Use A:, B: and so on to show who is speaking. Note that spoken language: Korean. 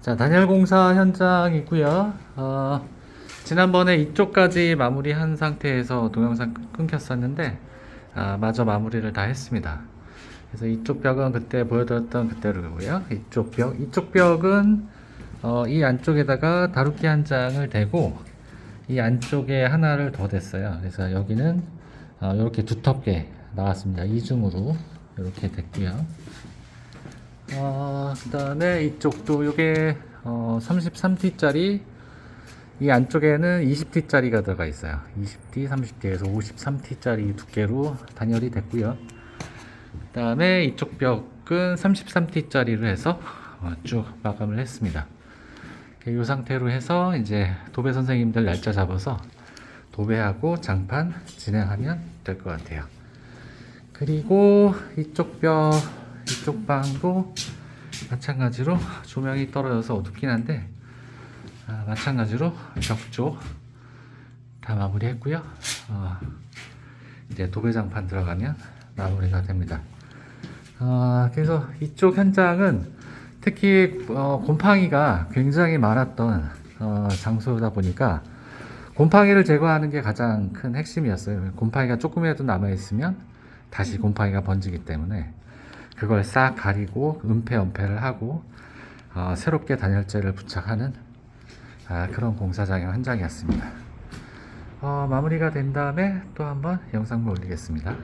A: 자, 단열 공사 현장이고요. 어, 지난번에 이쪽까지 마무리한 상태에서 동영상 끊- 끊겼었는데 아, 마저 마무리를 다 했습니다. 그래서 이쪽 벽은 그때 보여드렸던 그대로고요. 이쪽 벽, 이쪽 벽은 어, 이 안쪽에다가 다루키 한 장을 대고 이 안쪽에 하나를 더 댔어요. 그래서 여기는 어, 이렇게 두텁게 나왔습니다. 이중으로 이렇게 됐고요. 어, 그 다음에 이쪽도 이게 어, 33T짜리 이 안쪽에는 20T짜리가 들어가 있어요. 20T, 30T에서 53T짜리 두께로 단열이 됐고요. 그 다음에 이쪽 벽은 33T짜리로 해서 어, 쭉 마감을 했습니다. 이 상태로 해서 이제 도배 선생님들 날짜 잡아서 도배하고 장판 진행하면 될 것 같아요. 그리고 이쪽 벽, 이쪽 방도 마찬가지로 조명이 떨어져서 어둡긴 한데 아, 마찬가지로 벽쪽다 마무리했고요. 어, 이제 도배장판 들어가면 마무리가 됩니다. 아, 그래서 이쪽 현장은 특히 어, 곰팡이가 굉장히 많았던 어, 장소다 보니까 곰팡이를 제거하는 게 가장 큰 핵심이었어요. 곰팡이가 조금이라도 남아 있으면 다시 곰팡이가 번지기 때문에 그걸 싹 가리고 은폐, 은폐를 하고 어, 새롭게 단열재를 부착하는 아, 그런 공사장의 현장이었습니다. 어, 마무리가 된 다음에 또 한번 영상을 올리겠습니다.